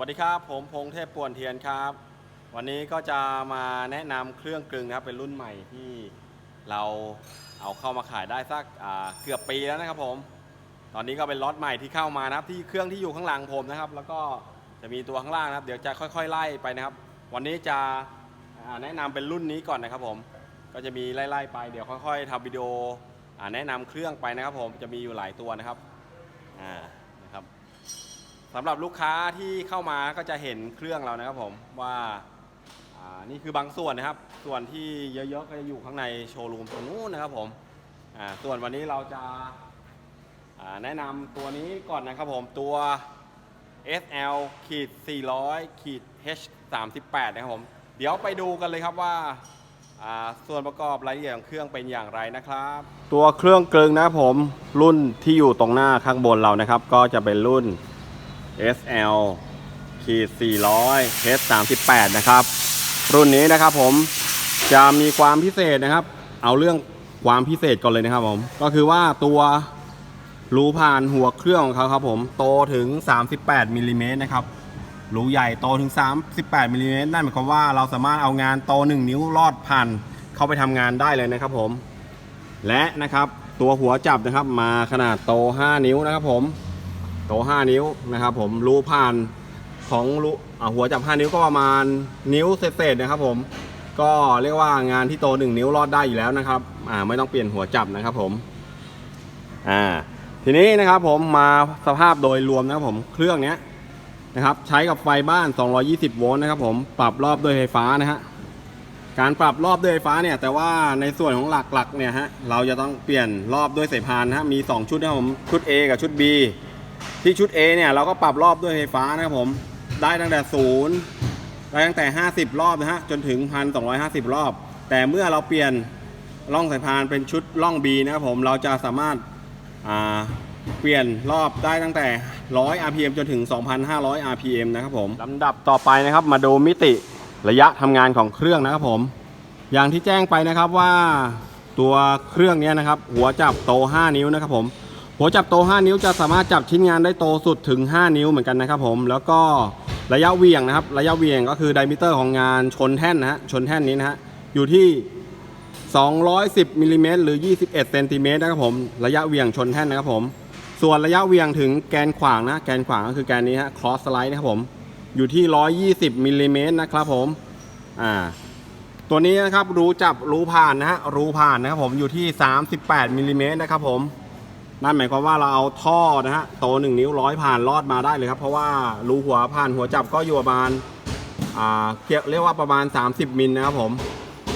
วัสดีครับ ผมพงเทพป่วนเทียนครับ วันนี้ก็จะมาแนะนำเครื่องกลึงนะครับเป็นรุ่นใหม่ที่เราเอาเข้ามาขายได้สักเกือบปีแล้วนะครับผม ตอนนี้ก็เป็นล็อตใหม่ที่เข้ามานะครับที่เครื่องที่อยู่ข้างหลังผมนะครับ แล้วก็จะมีตัวข้างล่างนะครับ เดี๋ยวจะค่อยๆ ไล่ไปนะครับ วันนี้จะแนะนำเป็นรุ่นนี้ก่อนนะครับผม ก็จะมีไล่ๆไปเดี๋ยวค่อยๆทำวิดีโอแนะนำเครื่องไปนะครับผมจะมีอยู่หลายตัวนะครับอ่า สำหรับลูกค้าที่เข้ามาก็จะเห็นเครื่องเรานะครับผมว่าอ่านี่คือบางส่วนนะครับ ส่วนที่เยอะๆก็จะอยู่ข้างในโชว์รูมตรงนู้นนะครับผมอ่าส่วนวันนี้เราจะอ่าแนะนำตัวนี้ก่อนนะครับผมตัว SL ขีด400ขีด H 38นะครับผม เดี๋ยวไปดูกันเลยครับว่าอ่า ส่วนประกอบรายละเอียดของเครื่องเป็นอย่างไรนะครับ ตัวเครื่องกลึงนะครับผมรุ่นที่อยู่ตรงหน้าข้างบนเรานะครับ ก็จะเป็นรุ่น SL ขีด400 H 38นะครับ รุ่นนี้นะครับผมจะมีความพิเศษนะครับ เอาเรื่องความพิเศษก่อนเลยนะครับผม ก็คือว่าตัวรูผ่านหัวเครื่องของเขาครับผมโตถึง 38มิลลิเมตรนะครับรูใหญ่โตถึง 38มิลลิเมตรนั่นหมายความว่าเราสามารถเอางานโต 1 นิ้วลอดผ่านเข้าไปทำงานได้เลยนะครับผม และนะครับตัวหัวจับนะครับมาขนาดโต 5 นิ้วนะครับผม โต5นิ้วนะครับ ผมรูผ่านของรูอ่หัวจับ 5 นิ้วก็ประมาณนิ้วเศษๆนะครับ ผมก็เรียกว่างานที่โต 1 นิ้วรอดได้อยู่แล้วนะครับอ่าไม่ต้องเปลี่ยนหัวจับนะครับ ผมอ่าทีนี้นะครับผมมาสภาพโดยรวมนะครับผมเครื่องเนี้ยนะครับใช้กับไฟบ้าน 220 โวลต์นะครับผมปรับรอบด้วยไฟฟ้านะฮะการปรับรอบด้วยไฟฟ้าเนี่ยแต่ว่าในส่วนของหลักๆเนี่ยฮะเราจะต้องเปลี่ยนรอบด้วยสายพานนะฮะมี 2 ชุดนะครับผมชุด A กับชุด B ที่ชุด A เนี่ยเราก็ปรับรอบด้วยไฟฟ้านะครับผม ได้ตั้งแต่ศูนย์ได้ตั้งแต่ 50 รอบนะฮะจนถึง 1,250 รอบ แต่เมื่อเราเปลี่ยนร่องสายพานเป็นชุดร่อง B นะครับผมเราจะสามารถาเปลี่ยนรอบได้ตั้งแต่ 100 RPM จนถึง 2,500 RPM นะครับผมลำดับต่อไปนะครับมาดูมิติระยะทำงานของเครื่องนะครับผม อย่างที่แจ้งไปนะครับว่าตัวเครื่องเนี้ยนะครับ หัวจับโต 5 นิ้วนะครับผม หัวจับโต 5 นิ้วจะสามารถจับชิ้นงานได้โตสุดถึง 5 นิ้วเหมือนกันนะครับผม แล้วก็ระยะเวียงนะครับ ระยะเวียงก็คือไดมิเตอร์ของงานชนแท่นนะฮะ ชนแท่นนี้นะฮะ อยู่ที่ 210มิลลิเมตรหรือ 21เซนติเมตรนะครับผม ระยะเวียงชนแท่นนะครับผม ส่วนระยะเวียงถึงแกนขวางนะ แกนขวางก็คือแกนนี้ฮะครอสสไลด์นะครับผม อยู่ที่ 120มิลลิเมตรนะครับผม อ่า ตัวนี้นะครับ รูจับรูผ่านนะฮะ รูผ่านนะครับผม อยู่ที่ 38มิลลิเมตรนะครับผม นั่นหมายความว่าเราเอาท่อนะฮะโตหนึ่งนิ้วร้อยผ่านลอดมาได้เลยครับ เพราะว่ารูหัวผ่านหัวจับก็อยู่ประมาณอ่าเรียกว่าประมาณ 30มิลนะครับผม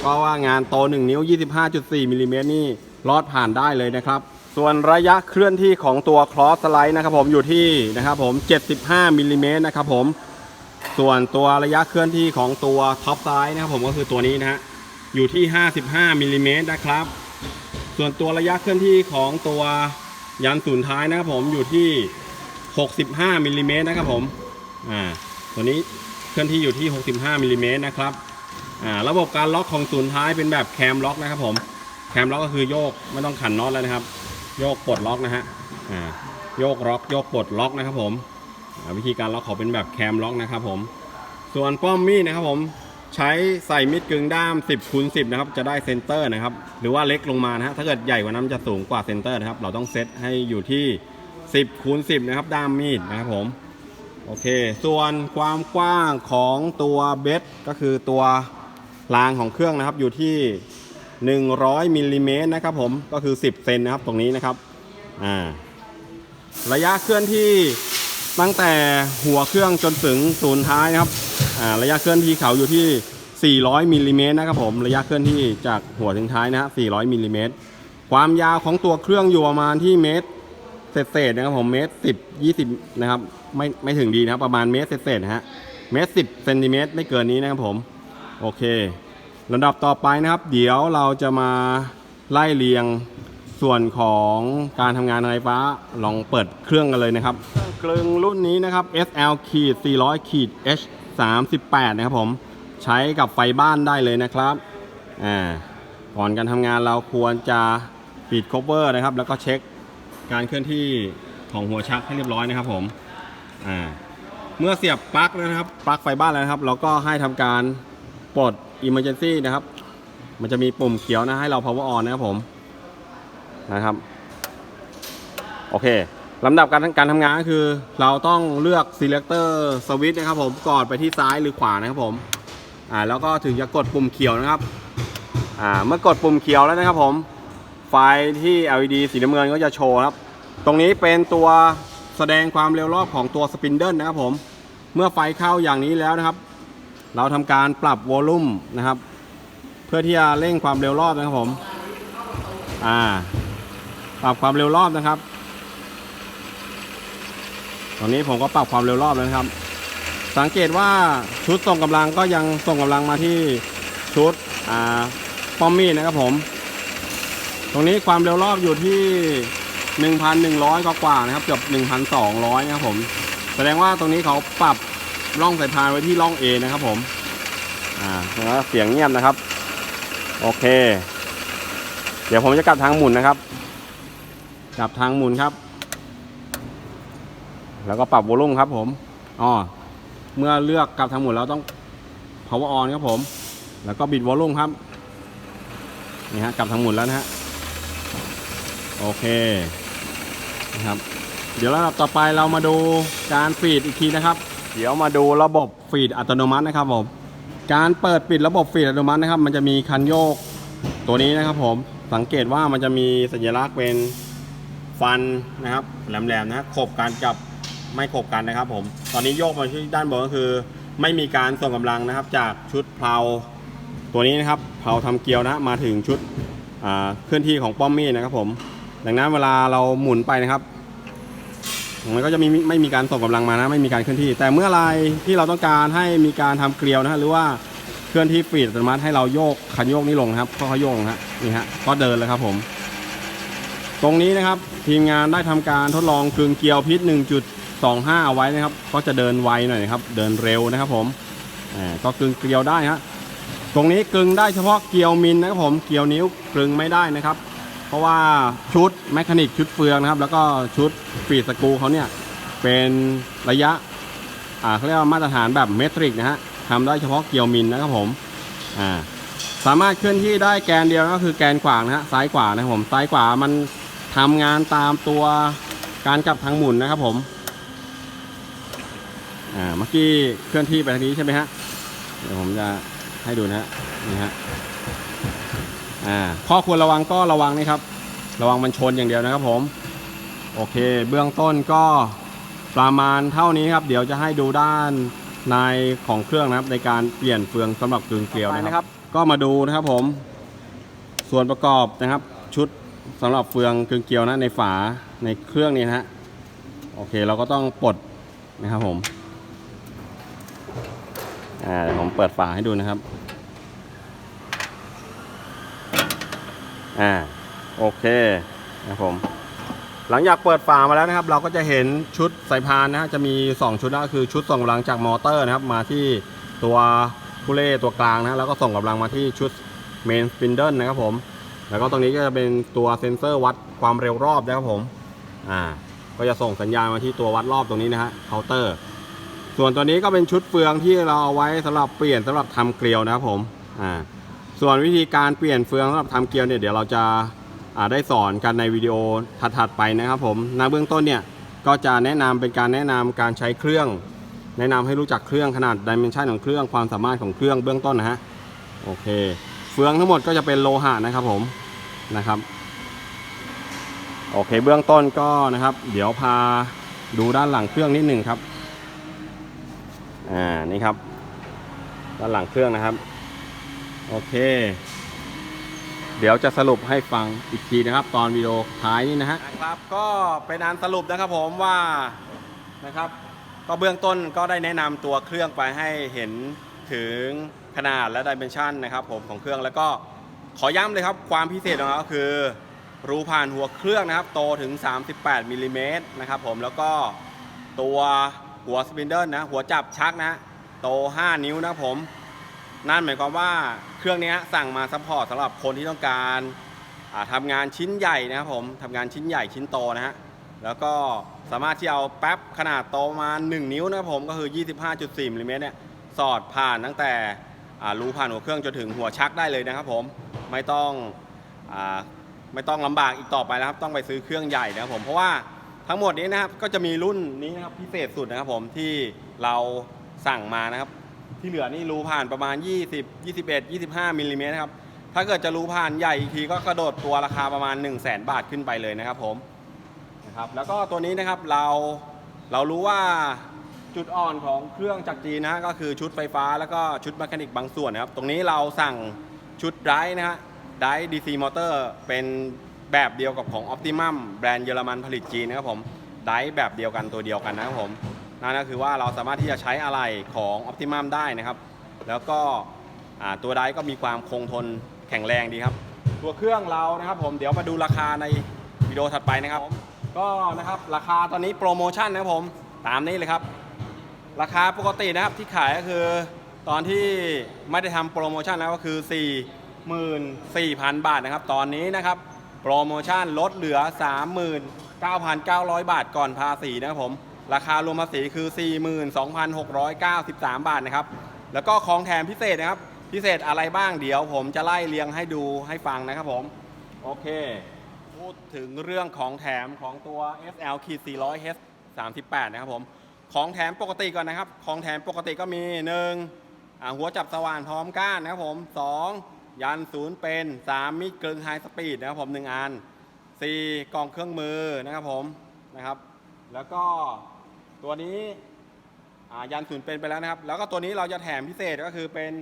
ก็ว่างานโต1นิ้ว 25.4มิลลิเมตรนี่ลอดผ่านได้เลยนะครับ ส่วนระยะเคลื่อนที่ของตัวคลอสไลด์นะครับผมอยู่ที่นะครับผม 75มิลลิเมตรนะครับผมส่วนตัวระยะเคลื่อนที่ของตัวท็อปไซด์นะครับผมก็คือตัวนี้นะฮะอยู่ที่ 55มิลลิเมตรนะครับ ส่วนตัวระยะเคลื่อนที่ของตัว ยันศูนย์ท้ายนะครับผมอยู่ที่ 65มิลลิเมตรนะครับผมอ่าตัวนี้เคลื่อนที่อยู่ที่ 65มิลลิเมตรนะครับอ่าระบบการล็อกของศูนย์ท้ายเป็นแบบแคมล็อกนะครับผมแคมล็อกก็คือโยกไม่ต้องขันน็อตแล้วนะครับ โยกปลดล็อกนะฮะอ่าโยกล็อกโยกปลดล็อกนะครับผมอ่าวิธีการล็อกเขาเป็นแบบแคมล็อกนะครับผมส่วนป้อมมีดนะครับผม ใช้ใส่มิดกึ่งด้าม 10คูณ10 นะครับ จะได้เซนเตอร์นะครับ หรือว่าเล็กลงมานะฮะถ้าเกิดใหญ่กว่านั้นจะสูงกว่าเซนเตอร์นะครับ เราต้องเซตให้อยู่ที่ 10คูณ10 นะครับ ด้ามมีดนะครับผม โอเค ส่วนความกว้างของตัวเบสก็คือตัวรางของเครื่องนะครับ อยู่ที่ 100มิลลิเมตรนะครับผม ก็คือ 10 เซนนะครับ ตรงนี้นะครับ อ่า ระยะเคลื่อนที่ ตั้งแต่หัวเครื่องจนถึงศูนย์ท้ายนะครับระยะเคลื่อนที่เขาอยู่ที่ 400มิลลิเมตรนะครับผมระยะเคลื่อนที่จากหัวถึงท้ายนะฮะ400มิลลิเมตรความยาวของตัวเครื่องอยู่ประมาณที่เมตรเศษๆนะครับผมเมตร10 20นะครับไม่ไม่ถึงดีนะครับประมาณเมตรเศษๆนะฮะเมตร10เซนติเมตรไม่เกินนี้นะครับผมโอเคลำดับต่อไปนะครับ เดี๋ยวเราจะมาไล่เรียง ส่วนของการทำงานไฟฟ้าลองเปิดเครื่องกันเลยนะครับ เครื่องรุ่นนี้นะครับ SL ขีด400ขีด H 38นะครับผม ใช้กับไฟบ้านได้เลยนะครับ อ่า ก่อนการทำงานเราควรจะปิด cover นะครับ แล้วก็เช็คการเคลื่อนที่ของหัวชักให้เรียบร้อยนะครับผม อ่า เมื่อเสียบปลั๊กแล้วนะครับ ปลั๊กไฟบ้านแล้วนะครับ เราก็ให้ทำการปลด emergency นะครับ มันจะมีปุ่มเขียวนะให้เรา power on นะครับผม นะครับ โอเคลำดับการการทำงานก็คือ เราต้องเลือก selector switch นะครับผมก่อนไปที่ซ้ายหรือขวานะครับผมอ่าแล้วก็ถึงจะกดปุ่มเขียวนะครับอ่าเมื่อกดปุ่มเขียวแล้วนะครับผมไฟที่ LED สีน้ำเงินก็จะโชว์ครับ ตรงนี้เป็นตัวแสดงความเร็วรอบของตัวสปินเดิลนะครับผม เมื่อไฟเข้าอย่างนี้แล้วนะครับ เราทำการปรับวอลลุ่มนะครับ เพื่อที่จะเร่งความเร็วรอบนะครับผม อ่า ปรับความเร็วรอบนะครับ ตอนนี้ผมก็ปรับความเร็วรอบแล้วนะครับ สังเกตว่าชุดส่งกำลังก็ยังส่งกำลังมาที่ชุดอ่าป้อมมีดนะครับผม ตรงนี้ความเร็วรอบอยู่ที่1,100กว่ากว่านะครับ เกือบ1,200นะครับผม แสดงว่าตรงนี้เขาปรับร่องสายพานไว้ที่ร่อง A นะครับผม อ่าแล้วเสียงเงียบนะครับ โอเค เดี๋ยวผมจะกลับทางหมุนนะครับ กลับทางหมุนครับ แล้วก็ปรับวอลุ่มครับผมอ๋อเมื่อเลือกกลับทางหมุนแล้วต้อง power on ครับผม แล้วก็บิดวอลลุ่มครับนี่ฮะกลับทางหมุนแล้วนะฮะโอเคนะครับเดี๋ยวระดับต่อไปเรามาดูการฟีดอีกทีนะครับ เดี๋ยวมาดูระบบฟีดอัตโนมัตินะครับผมการเปิดปิดระบบฟีดอัตโนมัตินะครับ มันจะมีคันโยกตัวนี้นะครับผมสังเกตว่ามันจะมีสัญลักษณ์เป็น ฟันนะครับแหลมๆนะขบกันกับไม่ขบกันนะครับผมตอนนี้โยกมาที่ด้านบนก็คือ ไม่มีการส่งกำลังนะครับ จากชุดเพลาตัวนี้นะครับเพลาทำเกลียวนะมาถึงชุดเคลื่อนที่ของป้อมมีดนะครับผม ดังนั้นเวลาเราหมุนไปนะครับมันก็จะมีไม่มีการส่งกำลังมานะไม่มีการเคลื่อนที่ แต่เมื่อไรที่เราต้องการให้มีการทำเกลียวนะหรือว่าเคลื่อนที่ฟีดอัตโนมัติให้เราโยกคันโยกนี้ลงนะครับก็เขาโยกลงฮะนี่ฮะก็เดินเลยครับผม ตรงนี้นะครับทีมงานได้ทำการทดลองกลึงเกลียวพิษ 1.25 เอาไว้นะครับ ก็จะเดินไวหน่อยครับ เดินเร็วนะครับผมอ่าก็กลึงเกลียวได้ฮะตรงนี้กลึงได้เฉพาะเกลียวมิลนะครับผมเกลียวนิ้วกลึงไม่ได้นะครับ เพราะว่าชุดแมคานิกชุดเฟืองนะครับ แล้วก็ชุดฟีดสกูเขาเนี่ยเป็นระยะอ่าเขาเรียกว่ามาตรฐานแบบเมตริกนะฮะทำได้เฉพาะเกียวมิลนะครับผมอ่าสามารถเคลื่อนที่ได้แกนเดียวก็คือแกนขวางนะฮะซ้ายขวานะครับผมซ้ายขวามัน ทำงานตามตัวการกลับทางหมุนนะครับผมอ่าเมื่อกี้เคลื่อนที่ไปทางนี้ใช่ไหมฮะเดี๋ยวผมจะให้ดูนะฮะนี่ฮะอ่าข้อควรระวังก็ระวังนี่ครับ ระวังมันชนอย่างเดียวนะครับผม โอเค เบื้องต้นก็ประมาณเท่านี้ครับ เดี๋ยวจะให้ดูด้านในของเครื่องนะครับ ในการเปลี่ยนเฟืองสำหรับกลึงเกลียวนะครับ ก็มาดูนะครับผม ส่วนประกอบนะครับ ชุด สำหรับเฟืองกลึงเกลียวนะในฝาในเครื่องนี้นะฮะโอเคเราก็ต้องปลดนะครับผมอ่าเดี๋ยวผมเปิดฝาให้ดูนะครับอ่าโอเคนะครับผมหลังจากเปิดฝามาแล้วนะครับ เราก็จะเห็นชุดสายพานนะฮะจะมี 2 ชุดนะคือชุดส่งกำลังจากมอเตอร์นะครับ มาที่ตัวคูเล่ตัวกลางนะแล้วก็ส่งกำลังมาที่ชุดเมนสปินเดิลนะครับผม แล้วก็ตรงนี้ก็จะเป็นตัวเซ็นเซอร์วัดความเร็วรอบนะครับผมอ่าก็จะส่งสัญญาณมาที่ตัววัดรอบตรงนี้นะฮะเคาน์เตอร์ ส่วนตัวนี้ก็เป็นชุดเฟืองที่เราเอาไว้สำหรับเปลี่ยนสำหรับทำเกลียวนะครับผมอ่าส่วนวิธีการเปลี่ยนเฟืองสำหรับทำเกลียวเนี่ยเดี๋ยวเราจะอ่าได้สอนกันในวิดีโอถัดๆไปนะครับผมในเบื้องต้นเนี่ยก็จะแนะนำเป็นการแนะนำการใช้เครื่อง แนะนำให้รู้จักเครื่องขนาดดิเมนชันของเครื่องความสามารถของเครื่องเบื้องต้นนะฮะโอเค เฟืองทั้งหมดก็จะเป็นโลหะนะครับผมนะครับ โอเคเบื้องต้นก็นะครับ เดี๋ยวพาดูด้านหลังเครื่องนิดหนึ่งครับอ่านี่ครับ ด้านหลังเครื่องนะครับ โอเค เดี๋ยวจะสรุปให้ฟังอีกทีนะครับ ตอนวิดีโอท้ายนี้นะฮะครับก็เป็นอันสรุปนะครับผมว่านะครับ ก็เบื้องต้นก็ได้แนะนำตัวเครื่องไปให้เห็นถึง ขนาดและดิเมนชันนะครับผมของเครื่องแล้วก็ขอย้ำเลยครับความพิเศษของเราก็คือรูผ่านหัวเครื่องนะครับ โตถึง 38มิลลิเมตรนะครับผมแล้วก็ตัวหัวสปินเดิลนะหัวจับชักนะ โต 5 นิ้วนะผมนั่นหมายความว่าเครื่องนี้สั่งมาซัพพอร์ตสำหรับคนที่ต้องการอ่าทำงานชิ้นใหญ่นะครับผมทำงานชิ้นใหญ่ชิ้นโตนะฮะแล้วก็สามารถที่เอาแป๊บขนาดโตมา 1 นิ้วนะครับผมก็คือ 25.4มิลลิเมตรเนี่ยสอดผ่านตั้งแต่ รูผ่านหัวเครื่องจนถึงหัวชักได้เลยนะครับผมไม่ต้องอไม่ต้องลำบากอีกต่อไปนะครับต้องไปซื้อเครื่องใหญ่นะครับผมเพราะว่าทั้งหมดนี้นะครับก็จะมีรุ่นนี้นะครับพิเศษสุดนะครับผมที่เราสั่งมานะครับ ที่เหลือนี่รูผ่านประมาณ 20 21 25มิลลิเมตรนะครับถ้าเกิดจะรูผ่านใหญ่อีกทีก็กระโดดตัวราคาประมาณ 1 0 0 0 0แบาทขึ้นไปเลยนะครับผมนะครับแล้วก็ตัวนี้นะครับเราเรารู้ว่า จุดอ่อนของเครื่องจักรจีนนะฮะก็คือชุดไฟฟ้าแล้วก็ชุดแมคานิกบางส่วนนะครับ ตรงนี้เราสั่งชุดไดรฟ์นะฮะไดรฟ์ดีซีมอเตอร์เป็นแบบเดียวกับของ Optimum แบรนด์เยอรมันผลิตจีนนะครับผมไดรฟ์แบบเดียวกันตัวเดียวกันนะครับผมนั่นก็คือว่าเราสามารถที่จะใช้อะไหล่ของ Optimum ได้นะครับ แล้วก็ตัวไดร์ก็มีความคงทนแข็งแรงดีครับ ตัวเครื่องเรานะครับผมเดี๋ยวมาดูราคาในวิดีโอถัดไปนะครับก็นะครับราคาตอนนี้โปรโมชั่นนะครับผมตามนี้เลยครับ ราคาปกตินะครับที่ขายก็คือตอนที่ไม่ได้ทำโปรโมชั่นแล้วก็คือ 44,000 บาทนะครับ ตอนนี้นะครับ โปรโมชั่นลดเหลือ 39,900 บาทก่อนภาษีนะครับผม ราคารวมภาษีคือ 42,693 บาทนะครับ แล้วก็ของแถมพิเศษนะครับ พิเศษอะไรบ้างเดี๋ยวผมจะไล่เรียงให้ดูให้ฟังนะครับผม โอเค พูดถึงเรื่องของแถมของตัว SL 400 H 38 นะครับผม ของแถมปกติก่อนนะครับ ของแถมปกติก็มี1อ่าหัวจับสว่านพร้อมก้านนะครับผม2ยันศูนย์เป็น3มิดกลึงไฮสปีดนะครับผม1อัน4กล่องเครื่องมือนะครับผมนะครับ แล้วก็ตัวนี้ยันศูนย์เป็นไปแล้วนะครับ แล้วก็ตัวนี้เราจะแถมพิเศษก็คือเป็น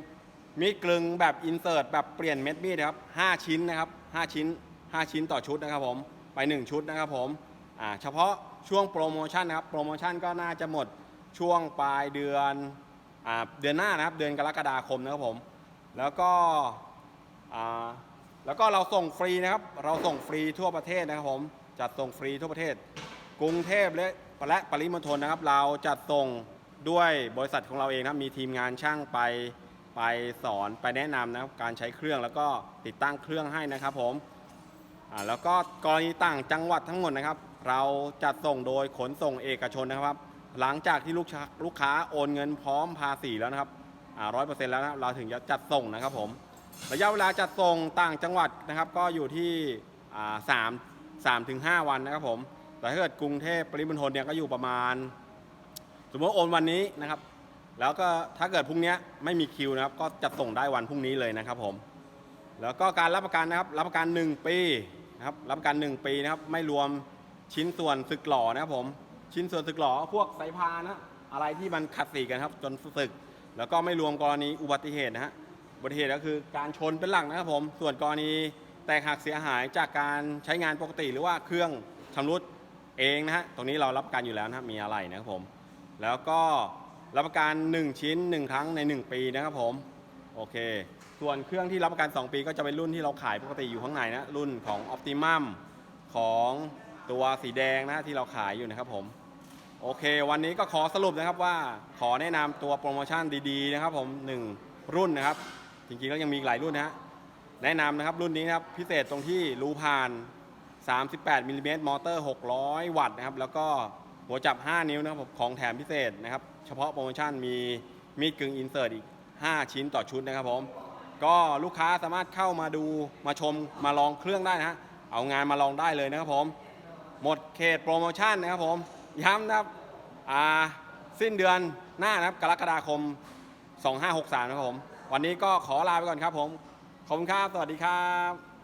มีดกลึงแบบอินเสิร์ตแบบเปลี่ยนเม็ดมีดนะครับ5ชิ้นนะครับ5ชิ้น5ชิ้นต่อชุดนะครับผมไป1ชุดนะครับผมเฉพาะ ช่วงโปรโมชั่นนะครับ โปรโมชั่นก็น่าจะหมดช่วงปลายเดือนอเดือนหน้านะครับ เดือนกรกฎาคมนะครับผม แล้วก็แล้วก็เราส่งฟรีนะครับ เราส่งฟรีทั่วประเทศนะครับผมจัดส่งฟรีทั่วประเทศ กรุงเทพและและปริมณฑลนะครับ เราจัดส่งด้วยบริษัทของเราเองนะครับมีทีมงานช่างไปไปสอนไปแนะนำนะครับการใช้เครื่องแล้วก็ติดตั้งเครื่องให้นะครับผมแล้วก็กรณีต่างจังหวัดทั้งหมดนะครับ เราจัดส่งโดยขนส่งเอกชนนะครับ หลังจากที่ลูกค้าลูกค้าโอนเงินพร้อมภาษีแล้วนะครับร้อยเปอร์เซ็นต์แล้วนะครับเราถึงจะจัดส่งนะครับผมระยะเวลาจัดส่งต่างจังหวัดนะครับ ก็อยู่ที่อ่าสามสามถึงห้าวันนะครับผมแต่ถ้าเกิดกรุงเทพปริมณฑลเนี่ยก็อยู่ประมาณ สมมติโอนวันนี้นะครับ แล้วก็ถ้าเกิดพรุ่งนี้ไม่มีคิวนะครับ ก็จะส่งได้วันพรุ่งนี้เลยนะครับผมแล้วก็การรับประกันนะครับรับประกัน 1 ปีนะครับรับประกัน 1 ปีนะครับไม่รวม ชิ้นส่วนสึกหล่อนะครับผม ชิ้นส่วนสึกหล่อพวกสายพานนะอะไรที่มันขัดสีกันครับ จนสึก แล้วก็ไม่รวมกรณีอุบัติเหตุนะฮะอุบัติเหตุก็คือการชนเป็นหลักนะครับผม ส่วนกรณีแตกหักเสียหายจากการใช้งานปกติ หรือว่าเครื่องชำรุดเองนะฮะตรงนี้เรารับกันอยู่แล้วนะมีอะไรนะครับผม แล้วก็รับประกัน 1 ชิ้น 1 ครั้งใน 1 ปีนะครับผมโอเค ส่วนเครื่องที่รับประกัน 2 ปีก็จะเป็นรุ่นที่เราขายปกติอยู่ข้างในนะรุ่นของ Optimum ของ ตัวสีแดงนะที่เราขายอยู่นะครับผมโอเค วันนี้ก็ขอสรุปนะครับว่าขอแนะนำตัวโปรโมชั่นดีๆนะครับผม1รุ่นนะครับ จริงๆแล้วยังมีอีกหลายรุ่นนะฮะแนะนำนะครับรุ่นนี้นะครับพิเศษตรงที่รูผ่าน 38มิลลิเมตรมอเตอร์ 600 วัตต์นะครับ แล้วก็หัวจับ 5 นิ้วนะครับผมของแถมพิเศษนะครับ เฉพาะโปรโมชั่นมีมีดกึ่งอินเสิร์ตอีก 5 ชิ้นต่อชุดนะครับผมก็ลูกค้าสามารถเข้ามาดูมาชมมาลองเครื่องได้นะฮะเอางานมาลองได้เลยนะครับผม หมดเขตโปรโมชั่นนะครับผม ย้ำนะครับอ่าสิ้นเดือนหน้านะครับกรกฎาคม 2563 นะครับผม วันนี้ก็ขอลาไปก่อนครับผม ขอบคุณครับ สวัสดีครับ